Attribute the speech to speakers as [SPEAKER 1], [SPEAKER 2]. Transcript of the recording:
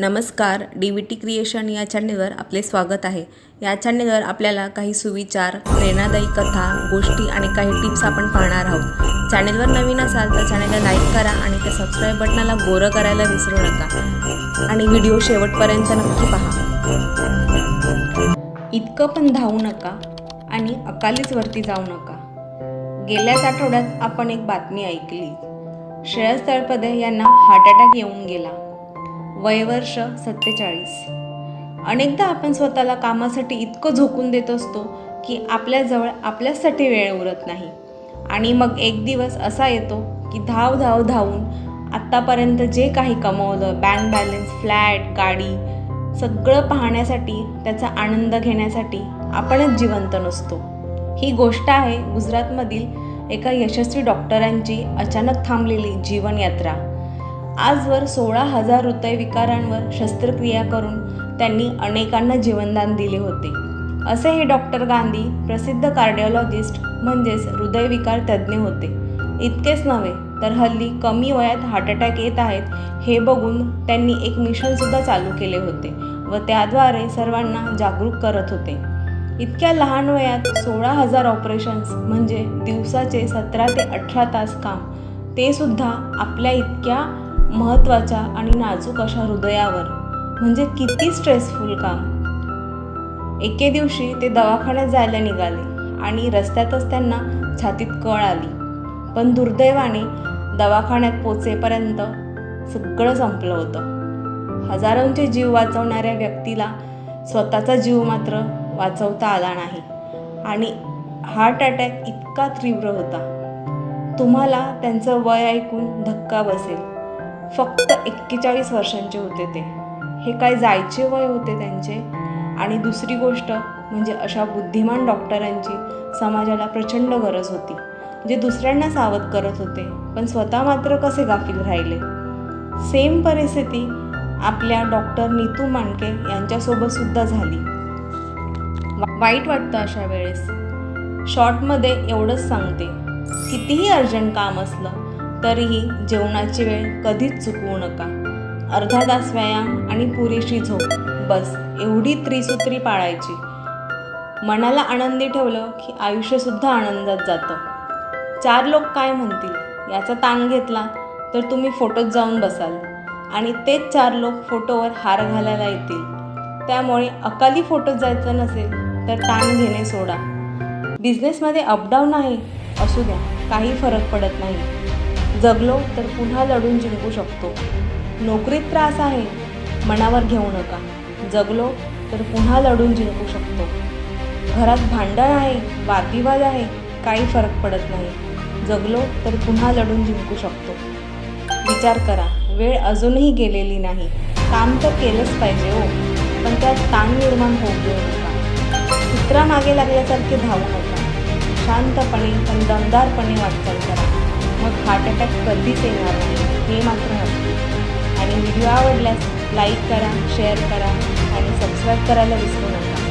[SPEAKER 1] नमस्कार D V T creation या चॅनेलवर आपले स्वागत आहे. या चॅनेलवर आपल्याला काही सुविचार प्रेरणादायी कथा गोष्टी आणि काही टिप्स आपण पाहणार आहोत. चॅनेलवर नवीन असाल तर चॅनेलला लाईक करा आणि त्या सबस्क्राईब बटनाला गोरं करायला विसरू नका. आणि व्हिडिओ शेवटपर्यंत नक्की पहा. इतकं पण धावू नका आणि अकालीच वरती जाऊ नका. गेल्याच आठवड्यात आपण एक बातमी ऐकली. श्रेयस तळपदे यांना हार्ट अटॅक येऊन गेला. वयवर्ष सत्तेचाळीस. अनेकदा आपण स्वतःला कामासाठी इतकं झोकून देत असतो की आपल्याजवळ आपल्यासाठी वेळ उरत नाही. आणि मग एक दिवस असा येतो की धाव धाव धावून आत्तापर्यंत जे काही कमवलं बँक बॅलन्स फ्लॅट गाडी सगळं पाहण्यासाठी त्याचा आनंद घेण्यासाठी आपणच जिवंत नसतो. ही गोष्ट आहे गुजरातमधील एका यशस्वी डॉक्टरांची अचानक थांबलेली जीवनयात्रा. आजवर सोळा हजार हृदयविकारांवर शस्त्रक्रिया करून त्यांनी अनेकांना जीवनदान दिले होते. असे हे डॉक्टर गांधी प्रसिद्ध कार्डिओलॉजिस्ट म्हणजेच हृदयविकार तज्ज्ञ होते. इतकेच नव्हे तर हल्ली कमी वयात हार्ट अटॅक येत आहेत हे बघून त्यांनी एक मिशनसुद्धा चालू केले होते व त्याद्वारे सर्वांना जागरूक करत होते. इतक्या लहान वयात सोळा हजार ऑपरेशन्स म्हणजे दिवसाचे सतरा ते अठरा तास काम ते सुद्धा आपल्या इतक्या महत्त्वाच्या आणि नाजूक अशा हृदयावर. म्हणजे किती स्ट्रेसफुल काम. एके दिवशी ते दवाखान्यात जायला निघाले आणि रस्त्यातच त्यांना छातीत कळ आली. पण दुर्दैवाने दवाखान्यात पोचेपर्यंत सगळं संपलं होतं. हजारोंचे जीव वाचवणाऱ्या व्यक्तीला स्वतःचा जीव मात्र वाचवता आला नाही. आणि हार्ट अटॅक इतका तीव्र होता. तुम्हाला त्यांचं वय ऐकून धक्का बसेल. फक्त एक्केचाळीस वर्षांचे होते ते. हे काय जायचे वय होते त्यांचे? आणि दुसरी गोष्ट म्हणजे अशा बुद्धिमान डॉक्टरांची समाजाला प्रचंड गरज होती जे दुसऱ्यांना सावध करत होते पण स्वतः मात्र कसे गाफील राहिले? सेम परिस्थिती आपल्या डॉक्टर नीतू मांडके यांच्यासोबत सुद्धा झाली. वाईट वाटतं अशा वेळेस. शॉर्टमध्ये एवढंच सांगते. कितीही अर्जंट काम असलं तरीही जेवणाची वेळ कधीच चुकवू नका. अर्धा तास व्यायाम आणि पुरेशी झोप. बस एवढी त्रिसूत्री पाळायची. मनाला आनंदी ठेवलं की आयुष्यसुद्धा आनंदात जातं. चार लोक काय म्हणतील? याचा ताण घेतला तर तुम्ही फोटोत जाऊन बसाल. आणि तेच चार लोक फोटोवर हार घालायला येतील. त्यामुळे अकाली फोटोत जायचं नसेल तर ताण घेणे सोडा. बिझनेसमध्ये अपडाऊन आहे असू द्या काही फरक पडत नाही. जगलो तर पुन्हा लढून जिंकू शकतो. नोकरीत त्रास आहे मनावर घेऊ नका. जगलो तर पुन्हा लढून जिंकू शकतो. घरात भांडण आहे वादविवाद आहे काही फरक पडत नाही. जगलो तर पुन्हा लढून जिंकू शकतो. विचार करा वेळ अजूनही गेलेली नाही. काम तर केलंच पाहिजे हो पण त्यात ताण निर्माण होऊ देऊ नका सूत्रामागे लागल्यासारखे धावू नका. शांतपणे पण दमदारपणे वाटचाल करा. मग हार्ट अटॅक कधीच येणार नाही. हे मात्र नक्की आणि व्हिडिओ आवडल्यास लाईक करा शेअर करा आणि सबस्क्राईब करायला विसरू नका.